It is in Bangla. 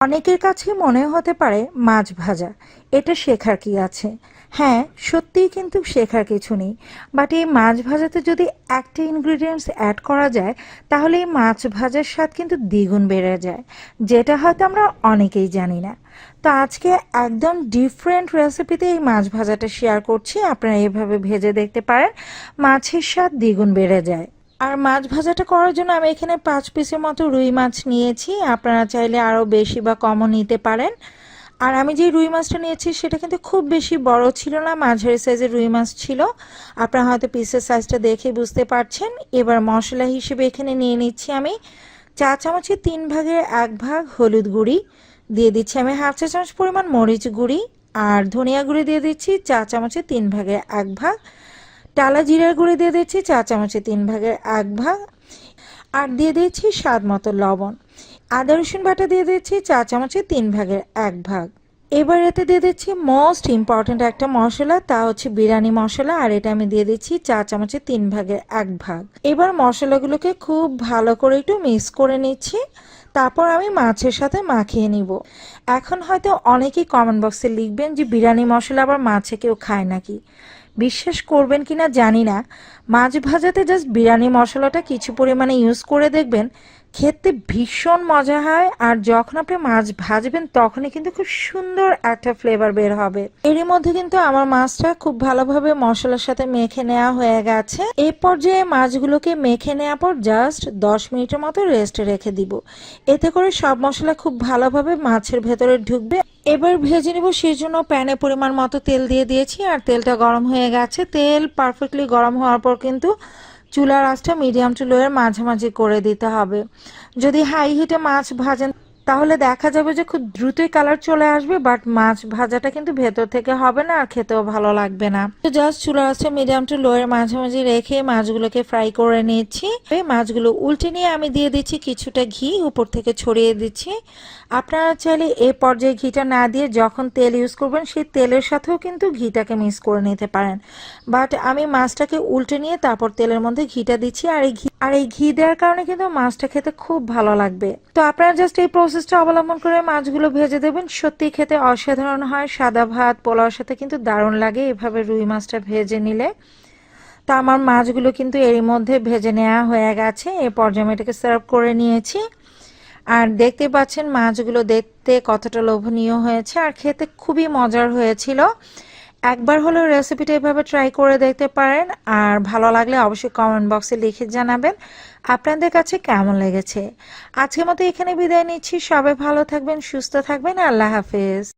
অনেকের কাছে মনে হতে পারে মাছ ভাজা, এটা শেখার কি আছে? হ্যাঁ সত্যিই কিন্তু শেখার কিছু নেই। বাট এই মাছ ভাজাতে যদি একটা ইনগ্রিডিয়েন্টস অ্যাড করা যায়, তাহলে এই মাছ ভাজার স্বাদ কিন্তু দ্বিগুণ বেড়ে যায়, যেটা হয়তো আমরা অনেকেই জানি না। তো আজকে একদম ডিফারেন্ট রেসিপিতে এই মাছ ভাজাটা শেয়ার করছি, আপনারা এভাবে ভেজে দেখতে পারেন, মাছের স্বাদ দ্বিগুণ বেড়ে যায়। আর মাছ ভাজাটা করার জন্য আমি এখানে পাঁচ পিসের মতো রুই মাছ নিয়েছি। আপনারা চাইলে আরও বেশি বা কমও নিতে পারেন। আর আমি যে রুই মাছটা নিয়েছি, সেটা কিন্তু খুব বেশি বড় ছিল না, মাঝারি সাইজের রুই মাছ ছিল। আপনারা হয়তো পিসের সাইজটা দেখে বুঝতে পারছেন। এবার মশলা হিসেবে এখানে নিয়ে নিচ্ছি আমি চা চামচের তিন ভাগের এক ভাগ হলুদ গুঁড়ি। দিয়ে দিচ্ছি আমি হাফ চা চামচ পরিমাণ মরিচ গুঁড়ি। আর ধনিয়া গুঁড়ি দিয়ে দিচ্ছি চা চামচের তিন ভাগের এক ভাগ। টালা জিরার গুঁড়ি দিয়ে দিচ্ছি চা চামচের তিন ভাগের এক ভাগ। আর দিয়ে দিচ্ছি স্বাদ মতো লবণ। আদা, রসুন বাটা দিয়ে দিচ্ছি চা চামচের তিন ভাগের এক ভাগ। এবার এতে দিয়ে দিচ্ছি মোস্ট ইম্পর্ট্যান্ট একটা মশলা, তা হচ্ছে বিরিয়ানি মশলা, আর এটা আমি দিয়ে দিচ্ছি চা চামচের তিন ভাগের এক ভাগ। এবার মশলাগুলোকে খুব ভালো করে একটু মিক্স করে নিচ্ছি। তারপর আমি মাছের সাথে মাখিয়ে নিব। এখন হয়তো অনেকেই কমেন্ট বক্সে লিখবেন যে বিরিয়ানি মশলা আবার মাছে কেউ খায় নাকি। বিশ্বাস করবেন কিনা জানি না। মাছ ভাজাতে জাস্ট বিরিয়ানি মশলাটা কিছু পরিমাণে ইউজ করে দেখবেন, খেতে ভীষণ মজা হয় আর যখন আপনি মাছ ভাজবেন তখনই কিন্তু খুব সুন্দর একটা ফ্লেভার বের হবে। এরই মধ্যে কিন্তু আমার মাছটা খুব ভালোভাবে মশলার সাথে মেখে নেওয়া হয়ে গেছে। এই পর্যায়ে মাছগুলোকে মেখে নেওয়ার পর জাস্ট দশ মিনিটের মতো রেস্টে রেখে দিব। এতে করে সব মশলা খুব ভালোভাবে মাছের ভেতরে ঢুকবে। এবার ভেজে নেব সেই জন্য প্যানে পরিমাণ মতো তেল দিয়ে দিয়েছি, আর তেলটা গরম হয়ে গেছে। তেল পারফেক্টলি গরম হওয়ার পর কিন্তু চুলার আঁচটা মিডিয়াম টু লোয়ের মাঝামাঝি করে দিতে হবে। যদি হাই হিটে মাছ ভাজেন তাহলে দেখা যাবে যে খুব দ্রুতই কালার চলে আসবে বাট মাছ ভাজাটা কিন্তু ভেতর থেকে হবে না, আর খেতেও ভালো লাগবে না। তো জাস্ট চুলার আঁচটা মিডিয়াম টু লোয়ের মাঝামাঝি রেখে মাছগুলোকে ফ্রাই করে নিচ্ছি। এই মাছগুলো উল্টে নিয়ে আমি দিয়ে দিচ্ছি কিছুটা ঘি, উপর থেকে ছড়িয়ে দিচ্ছি। আপনারা চাইলে এই পর্যায়ে ঘিটা না দিয়ে যখন তেল ইউজ করবেন, সেই তেলের সাথেও কিন্তু ঘিটাকে মিক্স করে নিতে পারেন। বাট আমি মাছটাকে উল্টে নিয়ে তারপর তেলের মধ্যে ঘিটা দিচ্ছি, আর এই ঘি, আর এই ঘি দেওয়ার কারণে কিন্তু মাছটা খেতে খুব ভালো লাগবে। তো আপনারা জাস্ট এই প্রসেসটা অবলম্বন করে মাছগুলো ভেজে দেবেন। সত্যি খেতে অসাধারণ হয়, সাদা ভাত, পোলাওর সাথে কিন্তু দারুণ লাগে এভাবে রুই মাছটা ভেজে নিলে। তো আমার মাছগুলো কিন্তু এরই মধ্যে ভেজে নেওয়া হয়ে গেছে এই পর্যায়ে এটাকে সার্ভ করে নিয়েছি। আর দেখতে পাচ্ছেন মাছগুলো দেখতে কতটা লোভনীয় হয়েছে, আর খেতে খুবই মজার হয়েছিল। একবার হলেও রেসিপিটা এভাবে ট্রাই করে দেখতে পারেন, আর ভালো লাগলে অবশ্যই কমেন্ট বক্সে লিখে জানাবেন আপনাদের কাছে কেমন লেগেছে। আজকের মতো এখানে বিদায় নিচ্ছি। সবাই ভালো থাকবেন, সুস্থ থাকবেন। আল্লাহ হাফেজ।